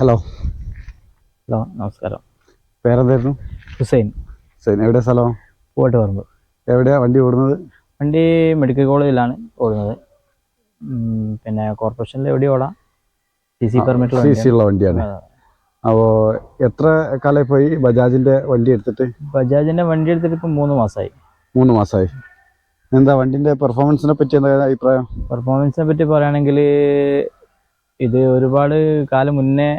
Hello hello നമസ്കാരം. പേരെന്തായിരുന്നു? ഹുസൈൻ. ഹുസൈൻ എവിടെ സ്ഥലം? പോയിട്ട് പറമ്പ് എവിടെയാ വണ്ടി ഓടുന്നത്? വണ്ടി മെഡിക്കൽ കോളേജിലാണ് ഓടുന്നത്. പിന്നെ കോർപ്പറേഷനിൽ എവിടെ ഓടാം. C C permit C C ഉള്ള വണ്ടിയാണ്. അപ്പോൾ എത്ര കാലമായി പോയി ബജാജിന്റെ വണ്ടി എടുത്തിട്ട്? ബജാജിന്റെ വണ്ടി എടുത്തിട്ട് ഇപ്പം മൂന്ന് മാസമായി. മൂന്ന് മാസമായി. എന്താ വണ്ടിന്റെ പെർഫോമൻസിനെ പറ്റി എന്താ അഭിപ്രായം? പെർഫോമൻസിനെ പറ്റി പറയുകയാണെങ്കിൽ ഇത് ഒരുപാട് കാലം മുന്നേ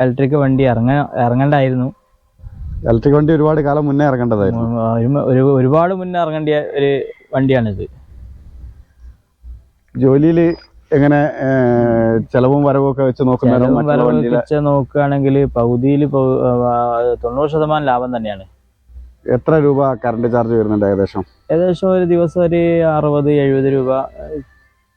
ഇലക്ട്രിക് വണ്ടി ഇറങ്ങ ഇറങ്ങണ്ടായിരുന്നു. ഇലക്ട്രിക് വണ്ടി ഒരുപാട് കാലം മുന്നേ ഇറങ്ങേണ്ടതായിരുന്നു. ഒരു ഒരുപാട് മുന്നേ ഇറങ്ങേണ്ട ഒരു വണ്ടിയാണിത്. ജോലിയിൽ എങ്ങനെ ചെലവും വരവും ഒക്കെ വെച്ച് വെച്ച് നോക്കുകയാണെങ്കിൽ പകുതിയിൽ തൊണ്ണൂറ് ശതമാനം ലാഭം തന്നെയാണ്. എത്ര രൂപ കറണ്ട് ചാർജ് വരുന്നുണ്ട് ഏകദേശം? ഏകദേശം ഒരു ദിവസം ഒരു അറുപത് എഴുപത് രൂപ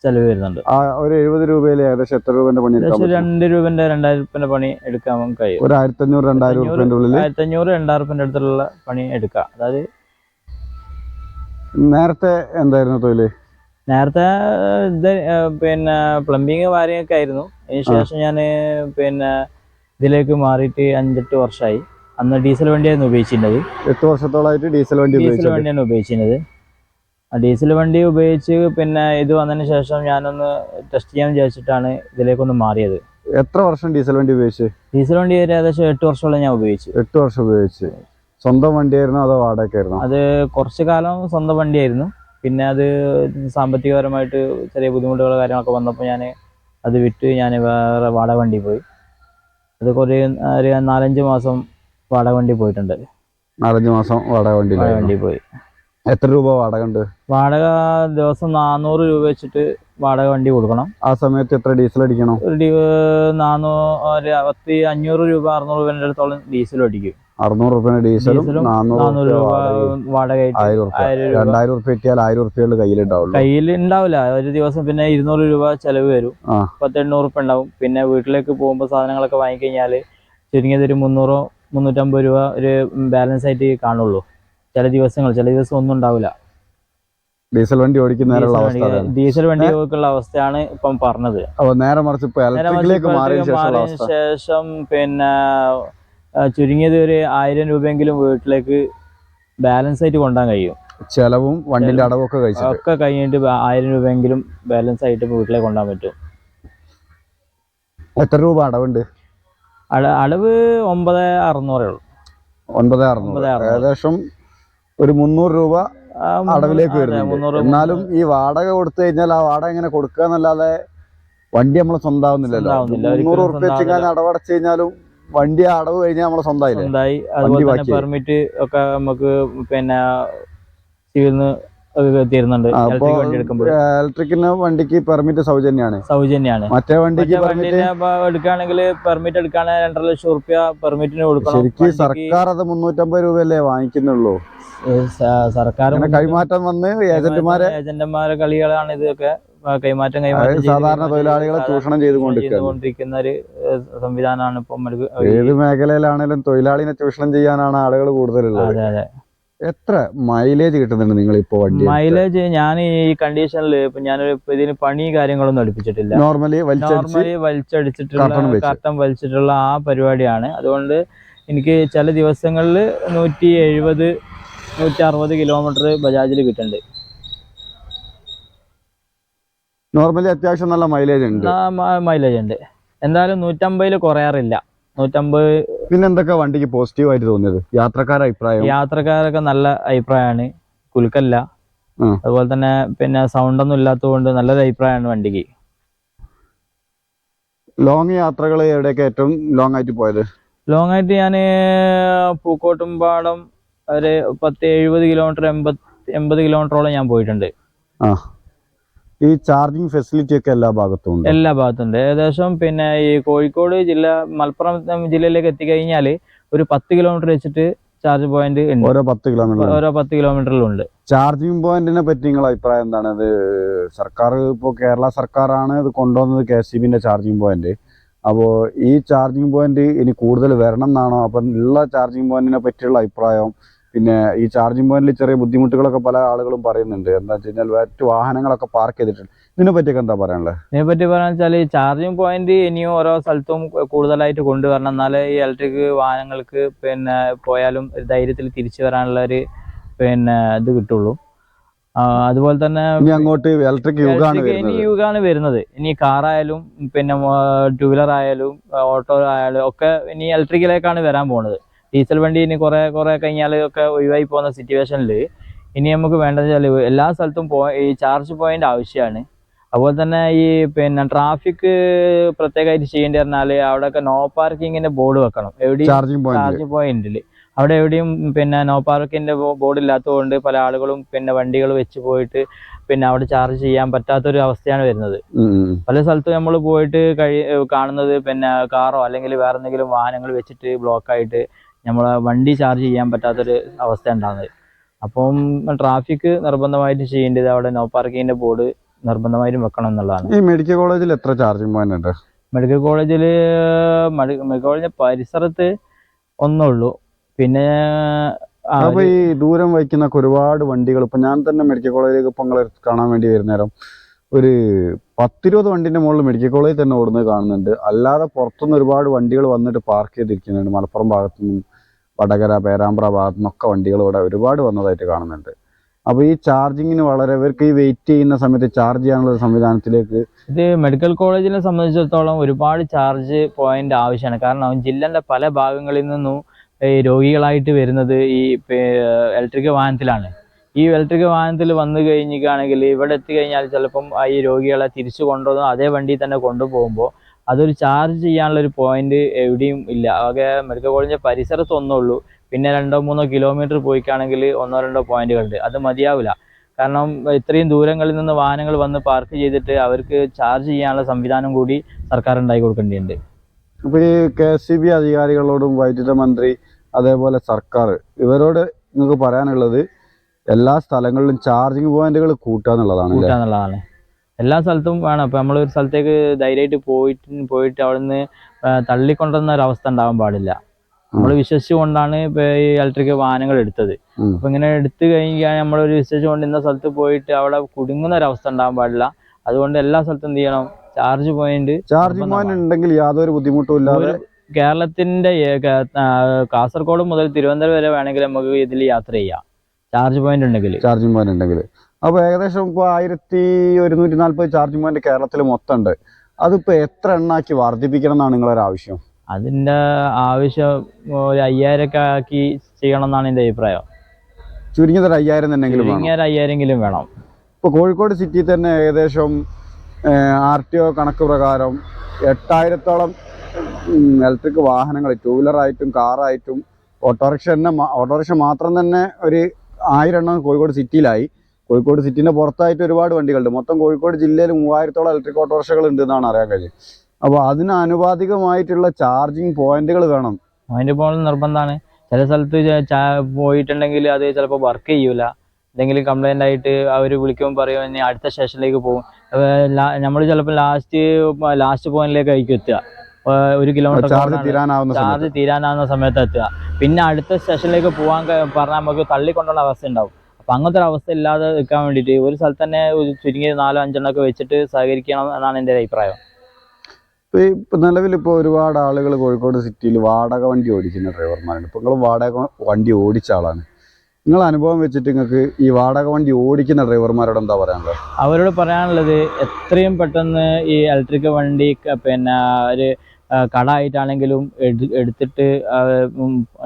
ചെലവ് വരുന്നുണ്ട് ആ ഒരു എഴുപത് രൂപയിൽ ഏകദേശം എത്ര രൂപന്റെ പണി എടുക്കാൻ ഏകദേശം പറ്റും? രണ്ട് രൂപന്റെ രണ്ടായിരം രൂപന്റെ പണി എടുക്കാൻ കഴിയും. ഒരു ആയിരത്തി അഞ്ഞൂറ് രണ്ടായിരം രൂപന്റെ ഉള്ളിൽ ആയിരത്തി അഞ്ഞൂറ് രണ്ടായിരം രൂപന്റെ അടുത്തുള്ള പണി എടുക്കാം. അതായത് നേരത്തെ എന്തായിരുന്നു തൊഴിൽ? നേരത്തെ ഇത് ഏഹ് പിന്നെ പ്ലംബിങ് വാരിങ് ഒക്കെ ആയിരുന്നു അതിനുശേഷം ഞാൻ പിന്നെ ഇതിലേക്ക് മാറിയിട്ട് അഞ്ചെട്ട് വർഷമായി അന്ന് ഡീസൽ വണ്ടിയായിരുന്നു ഉപയോഗിച്ചിരുന്നത്. എട്ട് വർഷത്തോളമായിട്ട് ഡീസൽ വണ്ടി ഡീസൽ ഉപയോഗിച്ചത്. വണ്ടിയാണ് ഉപയോഗിച്ചിരുന്നത്. ഡീസൽ വണ്ടി ഉപയോഗിച്ച് പിന്നെ ഇത് വന്നതിന് ശേഷം ഞാനൊന്ന് ടെസ്റ്റ് ചെയ്യാൻ വിചാരിച്ചിട്ടാണ് ഇതിലേക്കൊന്ന് മാറിയത്. എത്ര വർഷം ഡീസൽ വണ്ടി ഉപയോഗിച്ച്? ഡീസൽ വണ്ടി ഒരു ഏകദേശം എട്ട് വർഷമുള്ള ഞാൻ ഉപയോഗിച്ചു. എട്ട് വർഷം ഉപയോഗിച്ച്. സ്വന്തം വണ്ടിയായിരുന്നു അതോ വാടകയ്ക്കായിരുന്നു അത് കുറച്ച് കാലം സ്വന്തം വണ്ടിയായിരുന്നു. പിന്നെ അത് സാമ്പത്തികപരമായിട്ട് ചെറിയ ബുദ്ധിമുട്ടുകൾ കാര്യങ്ങളൊക്കെ വന്നപ്പോൾ ഞാൻ അത് വിട്ട് ഞാൻ വേറെ വാടക വണ്ടി പോയി. അത് കുറേ ഒരു നാലഞ്ച് മാസം വാടക വണ്ടി പോയിട്ടുണ്ട്. നാലഞ്ച് മാസം വാടക വാടക വണ്ടി പോയി. എത്ര രൂപ വാടക ഉണ്ട്? വാടക ദിവസം നാനൂറ് രൂപ വെച്ചിട്ട് വാടക വണ്ടി കൊടുക്കണം. ആ സമയത്ത് എത്ര ഡീസൽ അടിക്കണം? ഒരു നാനൂറ് നാനൂ പത്ത് അഞ്ഞൂറ് രൂപ അറുന്നൂറ് രൂപേന്റെ അടുത്തോളം ഡീസൽ അടിക്കും. അറുന്നൂറ് റുപ്യ ഡീസലും നാനൂറ് റുപ്യ രൂപ റുപ്യ രൂപ. രണ്ടായിരം റുപ്യ കിട്ടിയാൽ ആയിരം റുപ്യകളുടെ കയ്യിലുണ്ടാവുള്ളൂ കയ്യിൽ ഉണ്ടാവില്ല. ഒരു ദിവസം പിന്നെ ഇരുന്നൂറ് രൂപ ചെലവ് വരും. പത്തെണ്ണൂറ് ഉറുപ്പ ഉണ്ടാവും. പിന്നെ വീട്ടിലേക്ക് പോകുമ്പോൾ സാധനങ്ങളൊക്കെ വാങ്ങിക്കഴിഞ്ഞാൽ ചുരുങ്ങിയത് ഒരു മുന്നൂറോ മുന്നൂറ്റമ്പത് രൂപ ഒരു ബാലൻസ് ആയിട്ട് കാണുള്ളൂ. ചില ദിവസങ്ങൾ ചില ദിവസം ഒന്നും ഉണ്ടാവില്ല. ഡീസൽ വണ്ടി ഓടിക്കുന്നതിനുള്ള ഡീസൽ അവസ്ഥ വണ്ടി ഓടിക്കുള്ള ഡീസൽ വണ്ടികൾക്കുള്ള അവസ്ഥയാണ് ഇപ്പം പറഞ്ഞത്. നേരെ മറിച്ച് ശേഷം പിന്നെ ചുരുങ്ങിയത് ഒരു ആയിരം രൂപയെങ്കിലും വീട്ടിലേക്ക് ബാലൻസ് ആയിട്ട് കൊണ്ടാൻ കഴിയും. ചെലവും വണ്ടിന്റെ അടവൊക്കെ ഒക്കെ കഴിഞ്ഞിട്ട് ആയിരം രൂപയെങ്കിലും ബാലൻസ് ആയിട്ട് വീട്ടിലേക്ക് കൊണ്ടാൻ പറ്റും. എത്ര രൂപ അടവുണ്ട്? അട അടവ് ഒമ്പത് അറുന്നൂറേ ഉള്ളൂ. ഒൻപത് ഒമ്പത് അറുന്നൂറ്. ഏകദേശം ഒരു മുന്നൂറ് രൂപ അടവിലേക്ക് വരുന്നു വരുന്നുണ്ട്. എന്നാലും ഈ വാടക കൊടുത്തു കഴിഞ്ഞാൽ ആ വാടക എങ്ങനെ കൊടുക്കുക എന്നല്ലാതെ വണ്ടി നമ്മളെ സ്വന്തമാവുന്നില്ലല്ലോ സ്വന്തമാവുന്നില്ല. മുന്നൂറ് ഉറുപ്പ്യ അടവടച്ചു കഴിഞ്ഞാലും വണ്ടി അടവ് കഴിഞ്ഞാൽ നമ്മളെ സ്വന്തമായി അതുപോലെ പെർമിറ്റ് ഒക്കെ നമുക്ക് പിന്നെ തരുന്നുണ്ട് എടുക്കുമ്പോൾ. ഇലക്ട്രിക്കിന് വണ്ടിക്ക് പെർമിറ്റ് സൗജന്യമാണ്. സൗജന്യമാണ്. മറ്റേ വണ്ടിക്ക് മറ്റേ പെർമിറ്റ് എടുക്കുകയാണെങ്കിൽ പെർമിറ്റ് എടുക്കുകയാണെങ്കിൽ രണ്ടര ലക്ഷം റുപ്യ പെർമിറ്റിന് കൊടുക്കണം. ശരിക്കും സർക്കാർ അത് മുന്നൂറ്റമ്പത് രൂപയല്ലേ വാങ്ങിക്കുന്നുള്ളൂ? സർക്കാർ കൈമാറ്റം വന്ന് ഏജന്റുമാരെ ഏജന്റുമാരെ കളികളാണ് ഇതൊക്കെ കൈമാറ്റം കൈമാറ്റം സാധാരണ തൊഴിലാളികളെ ചൂഷണം ചെയ്തുകൊണ്ടിരിക്കുന്ന ഒരു സംവിധാനമാണ് ഇപ്പം ഏത് മേഖലയിലാണെങ്കിലും തൊഴിലാളിനെ ചൂഷണം ചെയ്യാനാണ് ആളുകൾ കൂടുതലുള്ളത്. അതെ അതെ. എത്ര മൈലേജ് കിട്ടുന്നുണ്ട് നിങ്ങൾ ഇപ്പോ വണ്ടി മൈലേജ് ഞാൻ ഈ കണ്ടീഷനിൽ ഇപ്പൊ ഞാൻ ഇതിന് പണി കാര്യങ്ങളൊന്നും അടുപ്പിച്ചിട്ടില്ല നോർമലി നോർമലി വലിച്ചടിച്ചിട്ടുള്ള കർട്ടൻ വലിച്ചിട്ടുള്ള ആ പരിപാടിയാണ്. അതുകൊണ്ട് എനിക്ക് ചില ദിവസങ്ങളിൽ നൂറ്റി എഴുപത് നൂറ്റി അറുപത് കിലോമീറ്റർ ബജാജിൽ കിട്ടുന്നുണ്ട്. നോർമലി അത്യാവശ്യം നല്ല മൈലേജ് ഉണ്ട്. മൈലേജ് ഉണ്ട്. എന്തായാലും നൂറ്റമ്പതിൽ കുറയാറില്ല. നൂറ്റമ്പത് പിന്നെ എന്തൊക്കെ വണ്ടിക്ക് പോസിറ്റീവ് ആയിട്ട് തോന്നിയത്? യാത്രക്കാരുടെ അഭിപ്രായം? യാത്രക്കാരൊക്കെ നല്ല അഭിപ്രായമാണ്. കുലുക്കല്ല. അതുപോലെ തന്നെ പിന്നെ സൗണ്ട് ഒന്നും ഇല്ലാത്തതുകൊണ്ട് നല്ലൊരു അഭിപ്രായമാണ് വണ്ടിക്ക്. ലോങ് യാത്രകൾ എവിടെയൊക്കെ ഏറ്റവും ലോങ് ആയിട്ട് പോയത്? ലോങ് ആയിട്ട് ഞാൻ പൂക്കോട്ടുംപാടം ഒരു പത്ത് എഴുപത് കിലോമീറ്റർ എൺപത് എൺപത് കിലോമീറ്ററോളം ഞാൻ പോയിട്ടുണ്ട്. ആ. ഈ ചാർജിങ് ഫെസിലിറ്റി ഒക്കെ എല്ലാ ഭാഗത്തും ഉണ്ട്? എല്ലാ ഭാഗത്തുണ്ട്. ഏകദേശം പിന്നെ ഈ കോഴിക്കോട് ജില്ല മലപ്പുറം ജില്ലയിലേക്ക് എത്തിക്കഴിഞ്ഞാൽ ഒരു പത്ത് കിലോമീറ്റർ വെച്ചിട്ട് ചാർജ് പോയിന്റ് ഉണ്ട്. ഓരോ പത്ത് കിലോമീറ്റർ ഓരോ പത്ത് കിലോമീറ്ററിലുണ്ട് ചാർജിങ് പോയിന്റിനെ പറ്റി നിങ്ങളുടെ അഭിപ്രായം എന്താണ്? അത് സർക്കാർ ഇപ്പോൾ കേരള സർക്കാരാണ് ഇത് കൊണ്ടുവന്നത് കെ എസ് സി ബിന്റെ ചാർജിങ് പോയിന്റ് അപ്പോൾ ഈ ചാർജിങ് പോയിന്റ് ഇനി കൂടുതൽ വരണം എന്നാണോ? അപ്പം ഉള്ള ചാർജിങ് പോയിന്റിനെ പറ്റിയുള്ള അഭിപ്രായം പിന്നെ ഈ ചാർജിങ് പോയിന്റിൽ ചെറിയ ബുദ്ധിമുട്ടുകളൊക്കെ പല ആളുകളും പറയുന്നുണ്ട്. എന്താ വെച്ച് കഴിഞ്ഞാൽ മറ്റ് വാഹനങ്ങളൊക്കെ പാർക്ക് ചെയ്തിട്ടുണ്ട്. ഇതിനെ പറ്റിയൊക്കെ എന്താ പറയാനുള്ളത്? ഇതിനെ പറ്റി പറയാന്ന് വെച്ചാൽ ഈ ചാർജിങ് പോയിന്റ് ഇനിയും ഓരോ സ്ഥലത്തും കൂടുതലായിട്ട് കൊണ്ടുവരണം. എന്നാലേ ഈ ഇലക്ട്രിക് വാഹനങ്ങൾക്ക് പിന്നെ പോയാലും ഒരു ധൈര്യത്തിൽ തിരിച്ചു വരാനുള്ള ഒരു പിന്നെ ഇത് കിട്ടുള്ളൂ. അതുപോലെ തന്നെ അങ്ങോട്ട് ഇലക്ട്രിക് ഇനി യുഗാണ് വരുന്നത്. ഇനി കാറായാലും പിന്നെ ടൂ വീലർ ആയാലും ഓട്ടോ ആയാലും ഒക്കെ ഇനി ഇലക്ട്രിക്കിലേക്കാണ് വരാൻ പോകുന്നത് ഡീസൽ വണ്ടി ഇനി കുറെ കുറെ കഴിഞ്ഞാൽ ഒക്കെ ഒഴിവായി പോകുന്ന സിറ്റുവേഷനിൽ ഇനി നമുക്ക് വേണ്ടത് വെച്ചാൽ എല്ലാ സ്ഥലത്തും പോ ഈ ചാർജ് പോയിന്റ് ആവശ്യമാണ് അതുപോലെ തന്നെ ഈ പിന്നെ ട്രാഫിക് പ്രത്യേകമായിട്ട് ചെയ്യേണ്ടി പറഞ്ഞാൽ അവിടെയൊക്കെ നോ പാർക്കിങ്ങിന്റെ ബോർഡ് വെക്കണം. എവിടെയും ചാർജിങ് ചാർജ് പോയിന്റിൽ അവിടെ എവിടെയും പിന്നെ നോ പാർക്കിന്റെ ബോർഡ് ഇല്ലാത്തതുകൊണ്ട് പല ആളുകളും പിന്നെ വണ്ടികൾ വെച്ച് പോയിട്ട് പിന്നെ അവിടെ ചാർജ് ചെയ്യാൻ പറ്റാത്തൊരു അവസ്ഥയാണ് വരുന്നത്. പല സ്ഥലത്തും നമ്മൾ പോയിട്ട് കഴി കാണുന്നത് പിന്നെ കാറോ അല്ലെങ്കിൽ വേറെ എന്തെങ്കിലും വാഹനങ്ങൾ വെച്ചിട്ട് ബ്ലോക്ക് ആയിട്ട് നമ്മളെ വണ്ടി ചാർജ് ചെയ്യാൻ പറ്റാത്തൊരു അവസ്ഥ ഉണ്ടാകുന്നത് അപ്പം ട്രാഫിക് നിർബന്ധമായിട്ട് ചെയ്യേണ്ടത് അവിടെ നോ പാർക്കിങ്ങിന്റെ ബോർഡ് നിർബന്ധമായിട്ടും വെക്കണം എന്നുള്ളതാണ്. ഈ മെഡിക്കൽ കോളേജിൽ എത്ര ചാർജിങ് പോയിന്റ് ഉണ്ട്? മെഡിക്കൽ കോളേജിൽ മെഡിക്കൽ കോളേജിന്റെ പരിസരത്ത് ഒന്നുള്ളൂ. പിന്നെ അപ്പോൾ അപ്പൊ ഈ ദൂരം വഹിക്കുന്ന ഒരുപാട് വണ്ടികൾ ഇപ്പൊ ഞാൻ തന്നെ മെഡിക്കൽ കോളേജിലേക്ക് ഇപ്പൊ നിങ്ങളെ കാണാൻ വേണ്ടി വരുന്ന നേരം ഒരു പത്തിരുപത് വണ്ടിന്റെ മുകളിൽ മെഡിക്കൽ കോളേജിൽ തന്നെ ഓടുന്നത് കാണുന്നുണ്ട്. അല്ലാതെ പുറത്തുനിന്ന് ഒരുപാട് വണ്ടികൾ വന്നിട്ട് പാർക്ക് ചെയ്തിരിക്കുന്നുണ്ട്. മലപ്പുറം ഭാഗത്തു നിന്നും വടകര പേരാമ്പ്ര ഭാഗത്തു നിന്നൊക്കെ വണ്ടികൾ ഇവിടെ ഒരുപാട് വന്നതായിട്ട് കാണുന്നുണ്ട്. അപ്പോൾ ഈ ചാർജിങ്ങിന് വളരെ ഇവർക്ക് ഈ വെയിറ്റ് ചെയ്യുന്ന സമയത്ത് ചാർജ് ചെയ്യാനുള്ള സംവിധാനത്തിലേക്ക് ഇത് മെഡിക്കൽ കോളേജിനെ സംബന്ധിച്ചിടത്തോളം ഒരുപാട് ചാർജ് പോയിന്റ് ആവശ്യമാണ്. കാരണം ജില്ലന്റെ പല ഭാഗങ്ങളിൽ നിന്നും രോഗികളായിട്ട് വരുന്നത് ഈ ഇലക്ട്രിക് വാഹനത്തിലാണ്. ഈ ഇലക്ട്രിക് വാഹനത്തിൽ വന്നു കഴിഞ്ഞിട്ടാണെങ്കിൽ ഇവിടെ എത്തിക്കഴിഞ്ഞാൽ ചിലപ്പം ഈ രോഗികളെ തിരിച്ചു കൊണ്ടുവന്ന് അതേ വണ്ടിയിൽ തന്നെ കൊണ്ടുപോകുമ്പോൾ അതൊരു ചാർജ് ചെയ്യാനുള്ള ഒരു പോയിന്റ് എവിടെയും ഇല്ല. ആകെ മെഡിക്കൽ കോളേജിന്റെ പരിസരത്ത് ഒന്നേ ഉള്ളൂ. പിന്നെ രണ്ടോ മൂന്നോ കിലോമീറ്റർ പോയിക്കാണെങ്കിൽ ഒന്നോ രണ്ടോ പോയിന്റുകളുണ്ട് അത് മതിയാവില്ല. കാരണം ഇത്രയും ദൂരങ്ങളിൽ നിന്ന് വാഹനങ്ങൾ വന്ന് പാർക്ക് ചെയ്തിട്ട് അവർക്ക് ചാർജ് ചെയ്യാനുള്ള സംവിധാനം കൂടി സർക്കാർ ഉണ്ടാക്കി കൊടുക്കേണ്ടതുണ്ട്. അപ്പോൾ ഈ കെ എസ് സി ബി അധികാരികളോടും വൈദ്യുത മന്ത്രി അതേപോലെ സർക്കാർ ഇവരോട് നിങ്ങൾക്ക് പറയാനുള്ളത് എല്ലാ സ്ഥലങ്ങളിലും ചാർജിങ് പോയിന്റുകൾ കൂട്ടുക എന്നുള്ളതാണ് അല്ലേ? കൂട്ടാന്നുള്ളതാണ് എല്ലാ സ്ഥലത്തും വേണം. ഇപ്പൊ നമ്മൾ ഒരു സ്ഥലത്തേക്ക് ധൈര്യമായിട്ട് പോയിട്ട് പോയിട്ട് അവിടുന്ന് തള്ളിക്കൊണ്ടുവന്ന ഒരു അവസ്ഥ ഉണ്ടാവാൻ പാടില്ല. നമ്മൾ വിശ്വസിച്ചുകൊണ്ടാണ് ഇപ്പൊ ഈ ഇലക്ട്രിക് വാഹനങ്ങൾ എടുത്തത്. അപ്പൊ ഇങ്ങനെ എടുത്തു കഴിഞ്ഞാൽ നമ്മളൊരു വിശ്വസിച്ചുകൊണ്ട് ഇന്ന സ്ഥലത്ത് പോയിട്ട് അവിടെ കുടുങ്ങുന്ന ഒരു അവസ്ഥ ഉണ്ടാവാൻ പാടില്ല. അതുകൊണ്ട് എല്ലാ സ്ഥലത്തും എന്ത് ചെയ്യണം? ചാർജ് പോയിന്റ് ചാർജ് പോയിന്റ് ഉണ്ടെങ്കിൽ യാതൊരു ബുദ്ധിമുട്ടും ഇല്ലാതെ കേരളത്തിന്റെ കാസർഗോഡ് മുതൽ തിരുവനന്തപുരം വരെ വേണമെങ്കിൽ നമുക്ക് ഇതിൽ യാത്ര ചെയ്യാം. ചാർജ് പോയിന്റ് ഉണ്ടെങ്കിൽ. ചാർജിങ് പോയിന്റ് ഉണ്ടെങ്കിൽ. അപ്പോൾ ഏകദേശം ഇപ്പോൾ ആയിരത്തി ഒരുന്നൂറ്റി നാൽപ്പത് ചാർജിംഗ് പോയിന്റ് കേരളത്തിൽ മൊത്തം ഉണ്ട് അതിപ്പോൾ എത്ര എണ്ണാക്കി വർദ്ധിപ്പിക്കണം എന്നാണ് നിങ്ങളൊരു ആവശ്യം? അതിന്റെ ആവശ്യം ഒരു അയ്യായിരമൊക്കെ ആക്കി ചെയ്യണം എന്നാണ് എന്റെ അഭിപ്രായം. ചുരുങ്ങിയത് ഒരു അയ്യായിരം തന്നെങ്കിലും വേണം. ചുരുങ്ങിയ ഒരു അയ്യായിരെങ്കിലും വേണം. ഇപ്പോൾ കോഴിക്കോട് സിറ്റി തന്നെ ഏകദേശം ആർ ടി ഒ കണക്ക് പ്രകാരം എട്ടായിരത്തോളം ഇലക്ട്രിക് വാഹനങ്ങൾ ടൂ വീലറായിട്ടും കാറായിട്ടും ഓട്ടോറിക്ഷ തന്നെ ഓട്ടോറിക്ഷ മാത്രം തന്നെ ഒരു ആയിരം എണ്ണം കോഴിക്കോട് സിറ്റിയിലായി കോഴിക്കോട് സിറ്റിന്റെ പുറത്തായിട്ട് ഒരുപാട് വണ്ടികളുണ്ട്. മൊത്തം കോഴിക്കോട് ജില്ലയിൽ മൂവായിരത്തോളം ഇലക്ട്രിക് ഓട്ടോറിക്ഷകൾ ഉണ്ട് എന്നാണ് അറിയാൻ കഴിയും. അപ്പോൾ അതിനനുപാതികമായിട്ടുള്ള ചാർജിങ് പോയിന്റുകൾ വേണം. അതിന്റെ പോകണം നിർബന്ധമാണ്. ചില സ്ഥലത്ത് പോയിട്ടുണ്ടെങ്കിൽ അത് ചിലപ്പോൾ വർക്ക് ചെയ്യൂല. എന്തെങ്കിലും കംപ്ലൈന്റ് ആയിട്ട് അവർ വിളിക്കുമ്പോൾ പറയും ഇനി അടുത്ത സ്റ്റേഷനിലേക്ക് പോകും. നമ്മൾ ചിലപ്പോൾ ലാസ്റ്റ് ലാസ്റ്റ് പോയിന്റിലേക്ക് ആയിരിക്കും എത്തുക. ഒരു കിലോമീറ്റർ ചാർജ് തീരാനാവുന്ന സമയത്ത്. ചാർജ് തീരാനാവുന്ന സമയത്ത് എത്തുക. പിന്നെ അടുത്ത സ്റ്റേഷനിലേക്ക് പോകാൻ പറഞ്ഞാൽ നമുക്ക് തള്ളിക്കൊണ്ടുള്ള അവസ്ഥ ഉണ്ടാവും. അപ്പൊ അങ്ങനത്തെ ഒരു അവസ്ഥ ഇല്ലാതെ നിൽക്കാൻ വേണ്ടിയിട്ട് ഒരു സ്ഥലത്ത് തന്നെ ഒരു ചുരുങ്ങിയ നാലോ അഞ്ചെണ്ണമൊക്കെ വെച്ചിട്ട് സഹകരിക്കണം എന്നാണ് എന്റെ ഒരു അഭിപ്രായം. ഇപ്പോൾ നിലവിൽ ഇപ്പോൾ ഒരുപാട് ആളുകൾ കോഴിക്കോട് സിറ്റിയിൽ വാടക വണ്ടി ഓടിക്കുന്ന ഡ്രൈവർമാരുണ്ട്. ഇപ്പോൾ നിങ്ങൾ വാടക വണ്ടി ഓടിച്ച ആളാണ്. നിങ്ങൾ അനുഭവം വെച്ചിട്ട് നിങ്ങൾക്ക് ഈ വാടക വണ്ടി ഓടിക്കുന്ന ഡ്രൈവർമാരോട് എന്താ പറയാനുള്ളത്? അവരോട് പറയാനുള്ളത് എത്രയും പെട്ടെന്ന് ഈ ഇലക്ട്രിക് വണ്ടി പിന്നെ ഒരു കട ആയിട്ടാണെങ്കിലും എടുത്തിട്ട്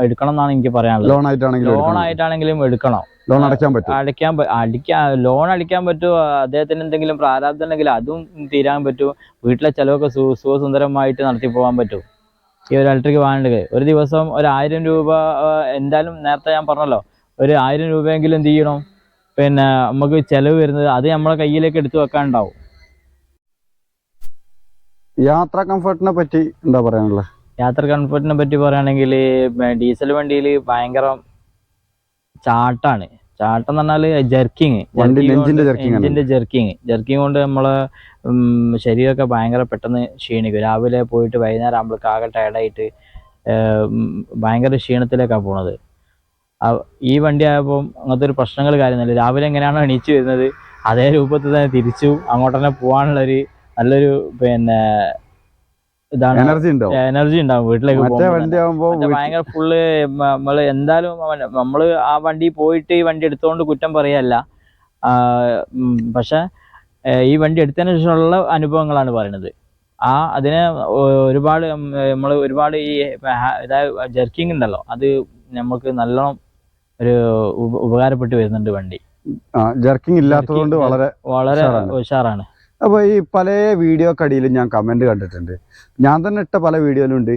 എടുക്കണം എന്നാണ് എനിക്ക് പറയാനുള്ളത്. ലോൺ ആയിട്ടാണെങ്കിലും ലോൺ ആയിട്ടാണെങ്കിലും എടുക്കണം. ലോൺ അടയ്ക്കാൻ പറ്റും അടിക്കാൻ അടിക്കാൻ ലോൺ അടിക്കാൻ പറ്റുമോ? അദ്ദേഹത്തിന് എന്തെങ്കിലും പ്രാരാബ്ദം ഉണ്ടെങ്കിൽ അതും തീരാൻ പറ്റും വീട്ടിലെ ചിലവൊക്കെ സുഖസുന്ദരമായിട്ട് നടത്തി പോകാൻ പറ്റും ഈ ഒരു ഇലക്ട്രിക് വാഹനത്തിൽ ഒരു ദിവസം ഒരു ആയിരം രൂപ എന്തായാലും നേരത്തെ ഞാൻ പറഞ്ഞല്ലോ. ഒരു ആയിരം രൂപയെങ്കിലും എന്ത് ചെയ്യണം? പിന്നെ നമുക്ക് ചിലവ് വരുന്നത് അത് നമ്മളെ കയ്യിലേക്ക് എടുത്തു വെക്കാനുണ്ടാവും. യാത്രാ കംഫർട്ടിനെ പറ്റി എന്താ പറയാനുള്ളത് യാത്ര കംഫർട്ടിനെ പറ്റി പറയുകയാണെങ്കിൽ ഡീസൽ വണ്ടിയിൽ ഭയങ്കര ചാട്ടാണ്. ചാട്ടം എന്ന് പറഞ്ഞാൽ ജെർക്കിങ്. എഞ്ചിന്റെ ജെർക്കിങ് ജെർക്കിങ് കൊണ്ട് നമ്മളെ ശരീരമൊക്കെ ഭയങ്കര പെട്ടെന്ന് ക്ഷീണിക്കും. രാവിലെ പോയിട്ട് വൈകുന്നേരം ആകുമ്പോഴേക്ക് ആകെ ടയർഡായിട്ട് ഭയങ്കര ക്ഷീണത്തിലേക്കാണ് പോണത്. ഈ വണ്ടി ആയപ്പോൾ അങ്ങനത്തെ ഒരു പ്രശ്നങ്ങൾ കാര്യമൊന്നുമില്ല. രാവിലെ എങ്ങനെയാണോ എണീച്ചു വരുന്നത് അതേ രൂപത്തിൽ തന്നെ തിരിച്ചു അങ്ങോട്ട് തന്നെ പോകാനുള്ള ഒരു നല്ലൊരു പിന്നെ ഇതാണ്. എനർജി ഉണ്ടോ എനർജി ഉണ്ടാവും വീട്ടിലേക്ക് മറ്റേ വണ്ടി ആകുമ്പോ ഭയങ്കര ഫുള്ള് നമ്മൾ എന്തായാലും നമ്മൾ ആ വണ്ടി പോയിട്ട് ഈ വണ്ടി എടുത്തോണ്ട് കുറ്റം പറയല്ല. പക്ഷെ ഈ വണ്ടി എടുത്തതിന് ശേഷമുള്ള അനുഭവങ്ങളാണ് പറയുന്നത്. ആ അതിന് ഒരുപാട് നമ്മൾ ഒരുപാട് ഈ ജെർക്കിംഗ് ഉണ്ടല്ലോ അത് നമുക്ക് നല്ലോണം ഒരു ഉപ- ഉപകാരപ്പെട്ട് വരുന്നുണ്ട് വണ്ടി. ജർക്കിംഗ് ഇല്ലാത്തതുകൊണ്ട് വളരെ വളരെ ഉഷാറാണ്. ഉഷാറാണ് അപ്പൊ ഈ പല വീഡിയോ കടിയിലും ഞാൻ കമന്റ് കണ്ടിട്ടുണ്ട്. ഞാൻ തന്നെ ഇട്ട പല വീഡിയോയിലും ഉണ്ട്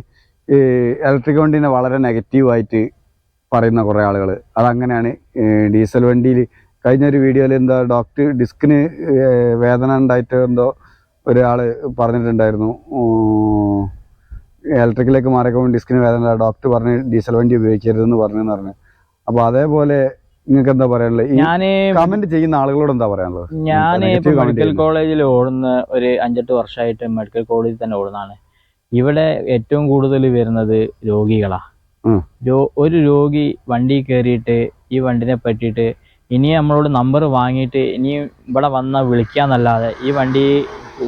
ഈ ഇലക്ട്രിക് വണ്ടീനെ വളരെ നെഗറ്റീവായിട്ട് പറയുന്ന കുറേ ആളുകൾ അതങ്ങനെയാണ് ഡീസൽ വണ്ടിയിൽ കഴിഞ്ഞ ഒരു വീഡിയോയിൽ എന്താ ഡോക്ടർ ഡിസ്കിന് വേദന ഉണ്ടായിട്ട് എന്തോ ഒരാൾ പറഞ്ഞിട്ടുണ്ടായിരുന്നു. ഇലക്ട്രിക്കിലേക്ക് മാറിയപ്പോൾ ഡിസ്കിന് വേദന ഡോക്ടർ പറഞ്ഞ് ഡീസൽ വണ്ടി ഉപയോഗിക്കരുതെന്ന് പറഞ്ഞെന്ന് പറഞ്ഞു. അപ്പോൾ അതേപോലെ നിങ്ങൾക്ക് എന്താ പറയാനുള്ളത് ഞാൻ കമന്റ് ചെയ്യുന്ന ആളുകളോട് എന്താ പറയാനുള്ളത്? ഞാൻ മെഡിക്കൽ കോളേജിൽ ഓടുന്ന ഒരു അഞ്ചെട്ട് വർഷമായിട്ട് മെഡിക്കൽ കോളേജിൽ തന്നെ ഓടുന്നതാണ്. ഇവിടെ ഏറ്റവും കൂടുതൽ വരുന്നത് രോഗികളാ. ഒരു രോഗി വണ്ടി കയറിയിട്ട് ഈ വണ്ടിനെ പറ്റിയിട്ട് ഇനി നമ്മളോട് നമ്പർ വാങ്ങിയിട്ട് ഇനി ഇവിടെ വന്നാൽ വിളിക്കാന്നല്ലാതെ ഈ വണ്ടി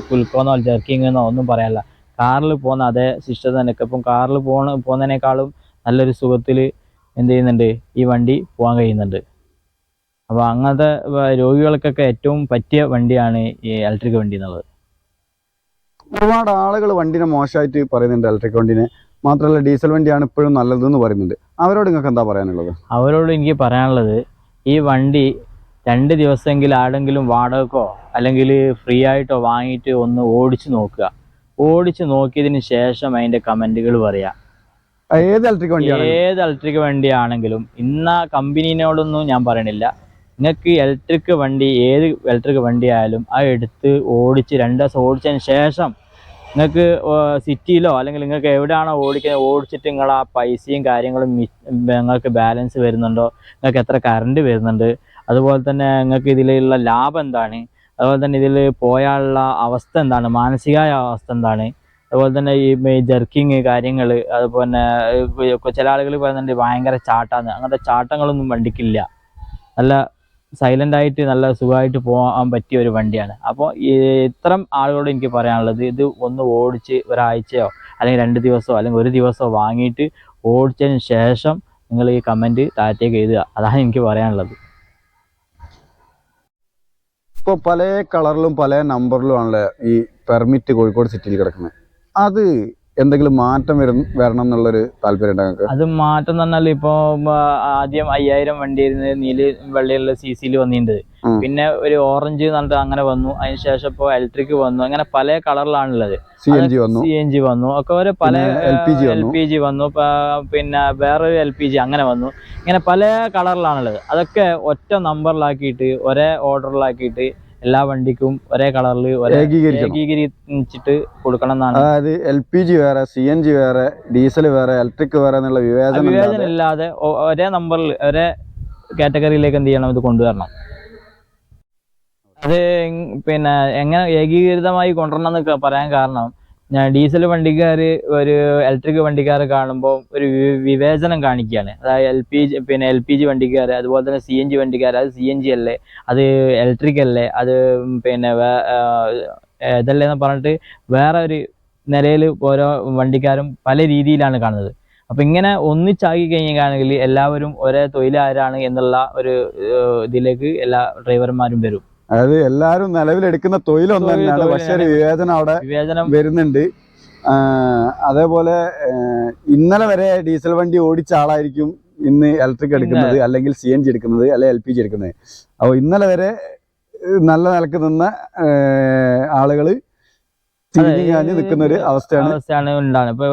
കുൽക്കോന്നോ ജർക്കിങ്ങെന്നോ ഒന്നും പറയാനില്ല. കാറിൽ പോകുന്ന അതേ സിസ്റ്റം തന്നെ ഇപ്പം കാറിൽ പോണ പോകുന്നതിനേക്കാളും നല്ലൊരു സുഖത്തിൽ എന്ത് ചെയ്യുന്നുണ്ട്? ഈ വണ്ടി പോകാൻ കഴിയുന്നുണ്ട്. അപ്പോൾ അങ്ങനത്തെ രോഗികൾക്കൊക്കെ ഏറ്റവും പറ്റിയ വണ്ടിയാണ് ഈ ഇലക്ട്രിക് വണ്ടി എന്നുള്ളത്. ഒരുപാട് ആളുകൾ വണ്ടിനെ മോശമായിട്ട് പറയുന്നുണ്ട് ഇലക്ട്രിക് വണ്ടിനെ. മാത്രമല്ല ഡീസൽ വണ്ടിയാണ് ഇപ്പോഴും നല്ലതെന്ന് പറയുന്നുണ്ട്. അവരോട് നിങ്ങൾക്ക് എന്താ പറയാനുള്ളത്? അവരോട് എനിക്ക് പറയാനുള്ളത് ഈ വണ്ടി രണ്ട് ദിവസമെങ്കിലും ആടെങ്കിലും വാടകക്കോ അല്ലെങ്കിൽ ഫ്രീ ആയിട്ടോ വാങ്ങിയിട്ട് ഒന്ന് ഓടിച്ചു നോക്കുക. ഓടിച്ചു നോക്കിയതിന് ശേഷം അതിന്റെ കമന്റുകൾ പറയാം. ആ, ഏത് ഇലക്ട്രിക് വണ്ടിയാണ് ഏത് ഇലക്ട്രിക് വണ്ടിയാണെങ്കിലും ഇന്ന കമ്പനീനോടൊന്നും ഞാൻ പറയണില്ല. നിങ്ങൾക്ക് ഇലക്ട്രിക് വണ്ടി ഏത് ഇലക്ട്രിക് വണ്ടി ആയാലും അത് എടുത്ത് ഓടിച്ച് രണ്ട് ദിവസം ഓടിച്ചതിന് ശേഷം നിങ്ങൾക്ക് സിറ്റിയിലോ അല്ലെങ്കിൽ നിങ്ങൾക്ക് എവിടെയാണോ ഓടിക്കുന്നത് ഓടിച്ചിട്ട് നിങ്ങൾ ആ പൈസയും കാര്യങ്ങളും നിങ്ങൾക്ക് ബാലൻസ് വരുന്നുണ്ടോ നിങ്ങൾക്ക് എത്ര കറണ്ട് വരുന്നുണ്ട് അതുപോലെ തന്നെ നിങ്ങൾക്ക് ഇതിലുള്ള ലാഭം എന്താണ് അതുപോലെ തന്നെ ഇതിൽ പോയാലുള്ള അവസ്ഥ എന്താണ് മാനസികമായ അവസ്ഥ എന്താണ് അതുപോലെ തന്നെ ഈ ജർക്കിങ് കാര്യങ്ങൾ അതുപോലെ ചില ആളുകൾ പറയുന്നുണ്ട് ഭയങ്കര ചാട്ടാന്ന്. അങ്ങനത്തെ ചാട്ടങ്ങളൊന്നും വണ്ടിക്കില്ല. നല്ല സൈലന്റ് ആയിട്ട് നല്ല സുഖമായിട്ട് പോകാൻ പറ്റിയ ഒരു വണ്ടിയാണ്. അപ്പോൾ ഇത്തരം ആളുകളോട് എനിക്ക് പറയാനുള്ളത് ഇത് ഒന്ന് ഓടിച്ച് ഒരാഴ്ചയോ അല്ലെങ്കിൽ രണ്ട് ദിവസമോ അല്ലെങ്കിൽ ഒരു ദിവസമോ വാങ്ങിയിട്ട് ഓടിച്ചതിന് ശേഷം നിങ്ങൾ ഈ കമന്റ് താഴത്തേക്ക് എഴുതുക. അതാണ് എനിക്ക് പറയാനുള്ളത്. ഇപ്പോൾ പല കളറിലും പല നമ്പറിലും ആണല്ലേ ഈ പെർമിറ്റ് കോഴിക്കോട് സിറ്റിയിൽ കിടക്കുന്നത്? അത് എന്തെങ്കിലും മാറ്റം വരും വരണം എന്നുള്ളൊരു താല്പര്യം ഉണ്ടാകും അത് മാറ്റം എന്ന് പറഞ്ഞാൽ ഇപ്പൊ ആദ്യം അയ്യായിരം വണ്ടി ആയിരുന്നു നീൽ വെള്ളയുള്ള സി സിയിൽ വന്നിട്ടുണ്ട് പിന്നെ ഒരു ഓറഞ്ച് എന്നിട്ട് അങ്ങനെ വന്നു. അതിനുശേഷം ഇപ്പൊ ഇലക്ട്രിക് വന്നു. അങ്ങനെ പല കളറിലാണുള്ളത്. സി എൻ ജി വന്നു. സി എൻ ജി വന്നു. ഒക്കെ ഒരു പല എൽ പി ജി എൽ വന്നു. പി ജി വന്നു. പ- പിന്നെ വേറൊരു എൽ പി ജി അങ്ങനെ വന്നു. ഇങ്ങനെ പല കളറിലാണുള്ളത്. അതൊക്കെ ഒറ്റ നമ്പറിലാക്കിയിട്ട് ഒരേ ഓർഡറിലാക്കിയിട്ട് എല്ലാ വണ്ടിക്കും ഒരേ കളറിൽ ഏകീകരിച്ചിട്ട് കൊടുക്കണം എന്നാണ് അതായത് എൽ പി ജി വേറെ സി എൻ ജി വേറെ ഡീസൽ വേറെ ഇലക്ട്രിക് വേറെ എന്നുള്ള വിവേചനം വിവേചനം ഇല്ലാതെ ഒരേ നമ്പറിൽ ഒരേ കാറ്റഗറിയിലേക്ക് എന്ത് ചെയ്യണം? ഇത് കൊണ്ടുവരണം. അത് പിന്നെ എങ്ങനെ ഏകീകൃതമായി കൊണ്ടുവരണം എന്നൊക്കെ പറയാൻ കാരണം ഞാൻ ഡീസൽ വണ്ടിക്കാർ ഒരു ഇലക്ട്രിക് വണ്ടിക്കാർ കാണുമ്പോൾ ഒരു വിവേചനം കാണിക്കുകയാണ് അതായത് എൽ പി ജി പിന്നെ എൽ പി ജി വണ്ടിക്കാർ അതുപോലെ തന്നെ സി എൻ ജി വണ്ടിക്കാർ അത് സി എൻ ജി അല്ലേ അത് ഇലക്ട്രിക് അല്ലേ അത് പിന്നെ വേ- ആ, ഇതല്ലേ എന്ന് പറഞ്ഞിട്ട് വേറെ ഒരു നിലയിൽ ഓരോ വണ്ടിക്കാരും പല രീതിയിലാണ് കാണുന്നത്. അപ്പം ഇങ്ങനെ ഒന്നിച്ചാക്കി കഴിഞ്ഞാണെങ്കിൽ എല്ലാവരും ഒരേ തൊഴിലാരാണ് എന്നുള്ള ഒരു ഇതിലേക്ക് എല്ലാ ഡ്രൈവർമാരും വരും. അതായത് എല്ലാരും നിലവിലെടുക്കുന്ന തൊഴിലൊന്നു തന്നെയാണ്. പക്ഷെ ഒരു വിവേചനം അവിടെ വരുന്നുണ്ട്. അതേപോലെ ഇന്നലെ വരെ ഡീസൽ വണ്ടി ഓടിച്ച ആളായിരിക്കും ഇന്ന് ഇലക്ട്രിക് എടുക്കുന്നത് അല്ലെങ്കിൽ സി എൻ ജി എടുക്കുന്നത് അല്ലെങ്കിൽ എൽ പി ജി എടുക്കുന്നത്. അപ്പോൾ ഇന്നലെ വരെ നല്ല നിലയ്ക്ക് നിന്ന ആളുകൾ നിൽക്കുന്ന ഒരു അവസ്ഥയാണ്. അവസ്ഥയാണ് ഉണ്ടാകുന്നത് ഇപ്പൊ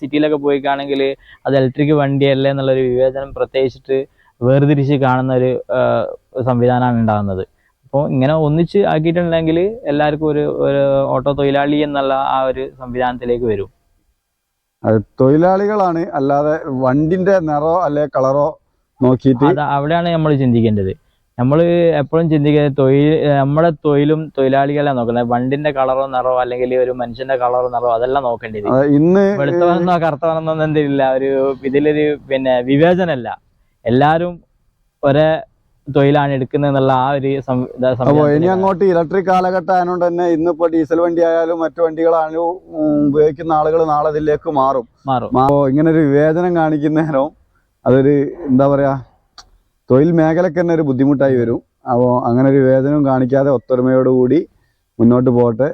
സിറ്റിയിലൊക്കെ പോയിക്കാണെങ്കിൽ അത് ഇലക്ട്രിക് വണ്ടിയല്ലേ എന്നുള്ളൊരു വിവേചനം പ്രത്യേകിച്ചിട്ട് വേർതിരിച്ച് കാണുന്ന ഒരു സംവിധാനമാണ് ഉണ്ടാകുന്നത് അപ്പോൾ ഇങ്ങനെ ഒന്നിച്ച് ആക്കിയിട്ടുണ്ടെങ്കിൽ എല്ലാവർക്കും ഒരു ഒരു ഓട്ടോ തൊഴിലാളി എന്നുള്ള ആ ഒരു സംവിധാനത്തിലേക്ക് വരും. അത് തൊഴിലാളികളാണ് അല്ലാതെ വണ്ടിന്റെ നിറോ അല്ലെ കളറോ നോക്കിയിട്ട് അത് അവിടെയാണ് നമ്മൾ ചിന്തിക്കേണ്ടത്. നമ്മൾ എപ്പോഴും ചിന്തിക്കുന്നത് തൊഴിൽ നമ്മുടെ തൊഴിലും തൊഴിലാളികളെ നോക്കുന്നത്. വണ്ടിന്റെ കളറോ നിറോ അല്ലെങ്കിൽ ഒരു മനുഷ്യന്റെ കളറോ നിറോ അതെല്ലാം നോക്കേണ്ടത്. ഇന്ന് വെളുത്തവനെന്നോ കറുത്തവനെന്നോ എന്തില്ല. ഒരു ഇതിലൊരു പിന്നെ വിവേചനമല്ല എല്ലാവരും ഒരേ തൊഴിലാണ് എടുക്കുന്നത് എന്നുള്ള ആ ഒരു അപ്പോൾ ഇനി അങ്ങോട്ട് ഇലക്ട്രിക് കാലഘട്ടം ആയതുകൊണ്ട് തന്നെ ഇന്നിപ്പോ ഡീസൽ വണ്ടി ആയാലും മറ്റു വണ്ടികളായാലും ഉപയോഗിക്കുന്ന ആളുകൾ നാളെ ഇതിലേക്ക് മാറും. മാറും. അപ്പോൾ ഇങ്ങനെ ഒരു വിവേചനം കാണിക്കുന്നേരം അതൊരു എന്താ പറയാ തൊഴിൽ മേഖലക്ക് തന്നെ ഒരു ബുദ്ധിമുട്ടായി വരും. അപ്പോൾ അങ്ങനെ ഒരു വിവേചനവും കാണിക്കാതെ ഒത്തൊരുമയോടുകൂടി മുന്നോട്ട് പോകട്ടെ.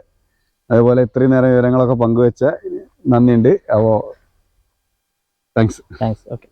അതുപോലെ ഇത്രയും നേരം വിവരങ്ങളൊക്കെ പങ്കുവെച്ച നന്ദിയുണ്ട്. അപ്പോൾ താങ്ക്സ് താങ്ക്സ് ഓക്കെ